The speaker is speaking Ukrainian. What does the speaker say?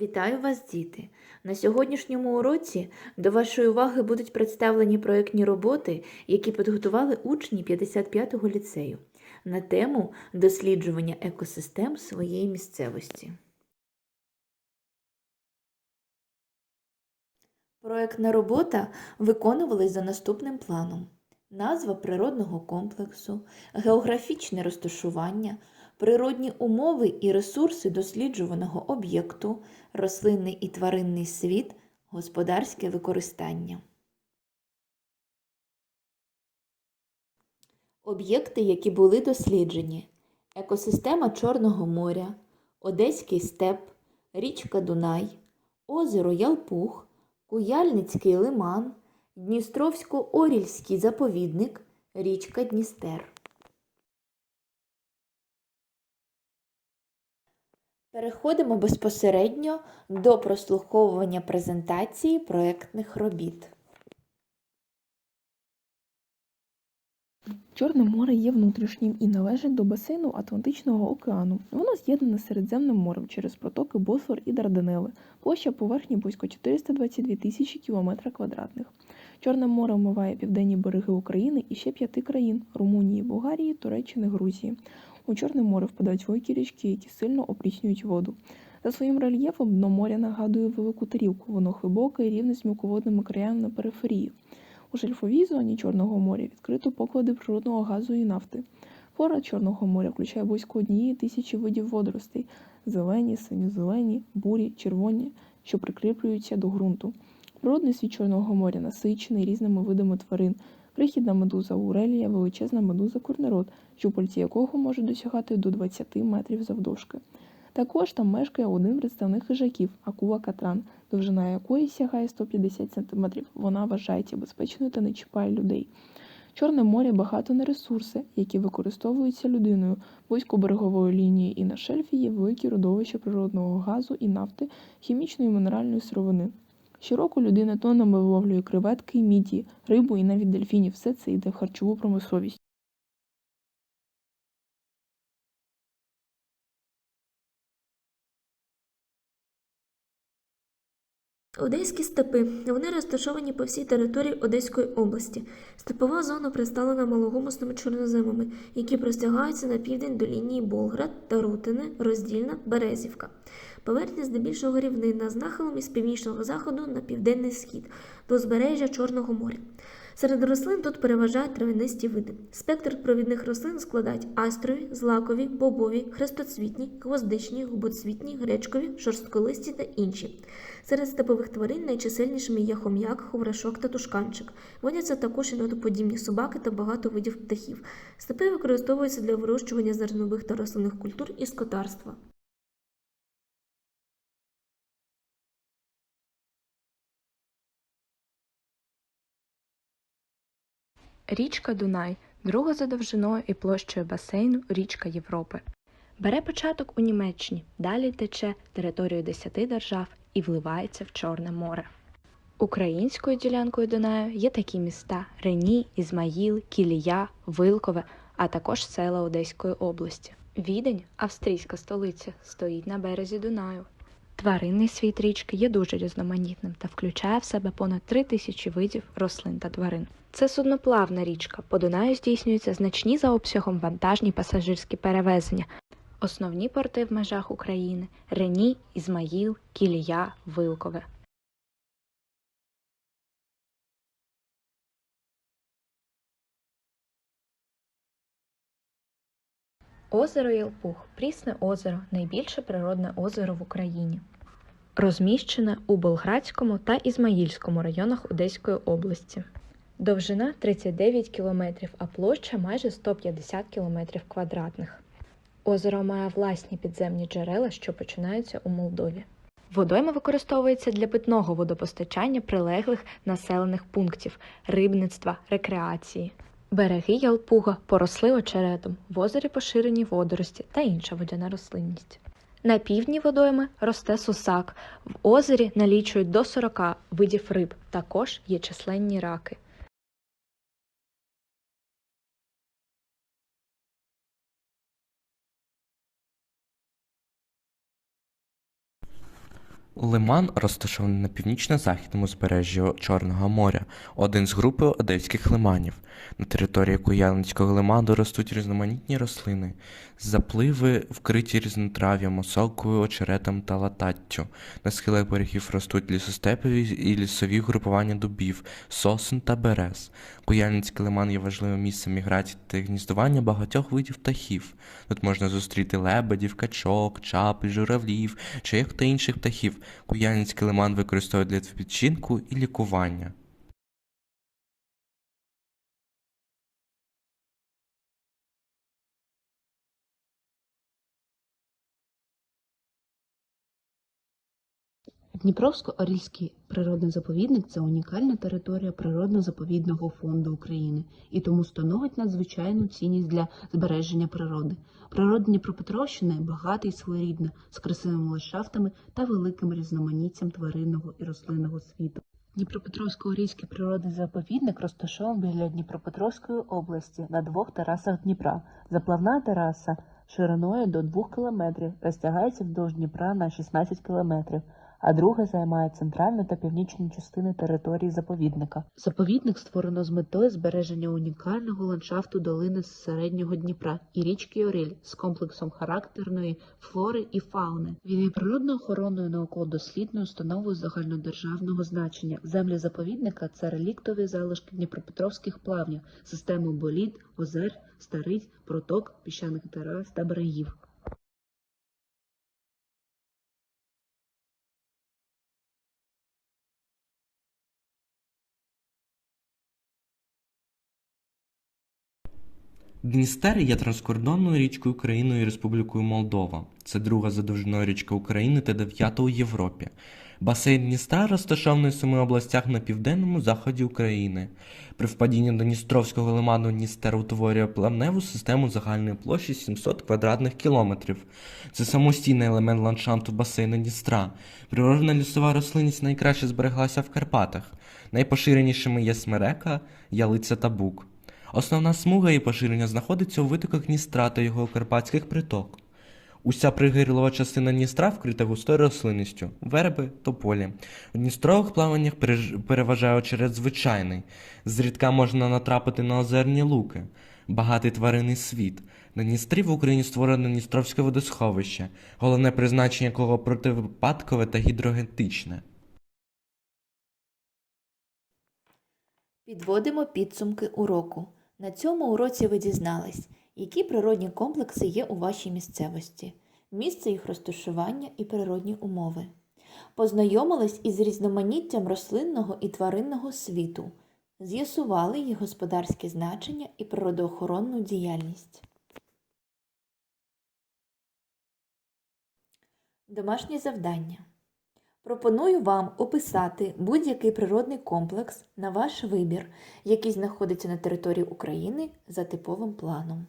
Вітаю вас, діти! На сьогоднішньому уроці до вашої уваги будуть представлені проєктні роботи, які підготували учні 55-го ліцею на тему досліджування екосистем своєї місцевості. Проєктна робота виконувалась за наступним планом: назва природного комплексу, географічне розташування, природні умови і ресурси досліджуваного об'єкту, рослинний і тваринний світ, господарське використання. Об'єкти, які були досліджені: екосистема Чорного моря, Одеський степ, річка Дунай, озеро Ялпух, Куяльницький лиман, Дністровсько-Орільський заповідник, річка Дністер. Переходимо безпосередньо до прослуховування презентації проєктних робіт. Чорне море є внутрішнім і належить до басейну Атлантичного океану. Воно з'єднане з Середземним морем через протоки Босфор і Дарданели. Площа поверхні близько 422 тисячі кілометра квадратних. Чорне море омиває південні береги України і ще п'яти країн Румунії, Болгарії, Туреччини, Грузії. У Чорне море впадають великі річки, які сильно опріснюють воду. За своїм рельєфом дно моря нагадує велику тарілку, воно глибоке і рівне з мілководними краями на периферії. У шельфовій зоні Чорного моря відкрито поклади природного газу і нафти. Флора Чорного моря включає близько однієї тисячі видів водоростей зелені, синьо-зелені, бурі, червоні, що прикріплюються до ґрунту. Природний світ Чорного моря насичений різними видами тварин. Крихітна медуза Урелія, величезна медуза Курнерот, щупальці якого можуть досягати до 20 метрів завдовжки. Також там мешкає один представник хижаків акула катран, довжина якої сягає 150 см. Вона вважається безпечною та не чіпає людей. Чорне море багато на ресурси, які використовуються людиною. Близько берегової лінії і на шельфі є великі родовища природного газу і нафти, хімічної і мінеральної сировини. Щороку людина тоннами виловлює креветки, міді, рибу і навіть дельфінів. Все це йде в харчову промисловість. Одеські степи. Вони розташовані по всій території Одеської області. Степова зона представлена малогумусними чорноземами, які простягаються на південь до лінії Болград, Тарутине, Роздільна, Березівка. Поверхня здебільшого рівнина з нахилом із північного заходу на південний схід до узбережжя Чорного моря. Серед рослин тут переважають травянисті види. Спектр провідних рослин складають астрові, злакові, бобові, хрестоцвітні, гвоздичні, губоцвітні, гречкові, шорстколисті та інші. Серед степових тварин найчисельнішими є хом'як, ховрашок та тушканчик. Водяться також і нотоподібні собаки та багато видів птахів. Степи використовуються для вирощування зернових та рослинних культур і скотарства. Річка Дунай друга за довжиною і площею басейну річка Європи. Бере початок у Німеччині, далі тече територію 10 держав і вливається в Чорне море. Українською ділянкою Дунаю є такі міста Рені, Ізмаїл, Кілія, Вилкове, а також села Одеської області. Відень, австрійська столиця, стоїть на березі Дунаю. Тваринний світ річки є дуже різноманітним та включає в себе понад три тисячі видів рослин та тварин. Це судноплавна річка. По Дунаю здійснюються значні за обсягом вантажні пасажирські перевезення. Основні порти в межах України Рені, Ізмаїл, Кілія, Вилкове. Озеро Єлпух прісне озеро, найбільше природне озеро в Україні. Розміщене у Болградському та Ізмаїльському районах Одеської області. Довжина 39 км, а площа майже 150 км квадратних. Озеро має власні підземні джерела, що починаються у Молдові. Водойма використовується для питного водопостачання прилеглих населених пунктів, рибництва, рекреації. Береги Ялпуга поросли очеретом, в озері поширені водорості та інша водяна рослинність. На півдні водойми росте сусак. В озері налічують до 40 видів риб, також є численні раки. Лиман розташований на північно-західному узбережжі Чорного моря, один з групи одеських лиманів. На території Куяльницького лиману ростуть різноманітні рослини, запливи вкриті різнотрав'ям, осокою, очеретом та лататтю. На схилах берегів ростуть лісостепові і лісові групування дубів, сосен та берез. Куяльницький лиман є важливим місцем міграції та гніздування багатьох видів птахів. Тут можна зустріти лебедів, качок, чапи, журавлів, чайок та інших птахів. Куяльницький лиман використовують для відпочинку і лікування. Дніпровсько-Орільський природний заповідник це унікальна територія природно-заповідного фонду України і тому становить надзвичайну цінність для збереження природи. Природа Дніпропетровщини багата і своєрідна, з красивими ландшафтами та великим різноманіттям тваринного і рослинного світу. Дніпропетровсько-Орільський природний заповідник розташований біля Дніпропетровської області на двох терасах Дніпра. Заплавна тераса шириною до 2 км розтягається вздовж Дніпра на 16 км, а друга займає центральну та північну частини території заповідника. Заповідник створено з метою збереження унікального ландшафту долини середнього Дніпра і річки Оріль з комплексом характерної флори і фауни. Він є природно-охоронною науково-дослідною установою загальнодержавного значення. Землі заповідника це реліктові залишки Дніпропетровських плавнів, системи боліт, озер, стариць, проток, піщаних терас та берегів. Дністер є транскордонною річкою Україною і Республікою Молдова. Це друга за довжиною річка України та дев'ята у Європі. Басейн Дністра розташований в семи областях на південному заході України. При впадінні Дністровського лиману Дністер утворює плавневу систему загальної площі 700 квадратних кілометрів. Це самостійний елемент ландшафту басейну Дністра. Природна лісова рослинність найкраще збереглася в Карпатах. Найпоширенішими є смерека, ялиця та бук. Основна смуга її поширення знаходиться у витоках Дністра та його карпатських приток. Уся пригирлова частина Дністра вкрита густою рослинністю, верби, тополі. У Дністрових плаваннях переважає очерет звичайний. Зрідка можна натрапити на озерні луки. Багатий тваринний світ. На Дністрі в Україні створено Дністровське водосховище, головне призначення якого противипадкове та гідрогенетичне. Підводимо підсумки уроку. На цьому уроці ви дізнались, які природні комплекси є у вашій місцевості, місце їх розташування і природні умови. Познайомились із різноманіттям рослинного і тваринного світу, з'ясували їх господарське значення і природоохоронну діяльність. Домашнє завдання. Пропоную вам описати будь-який природний комплекс на ваш вибір, який знаходиться на території України за типовим планом.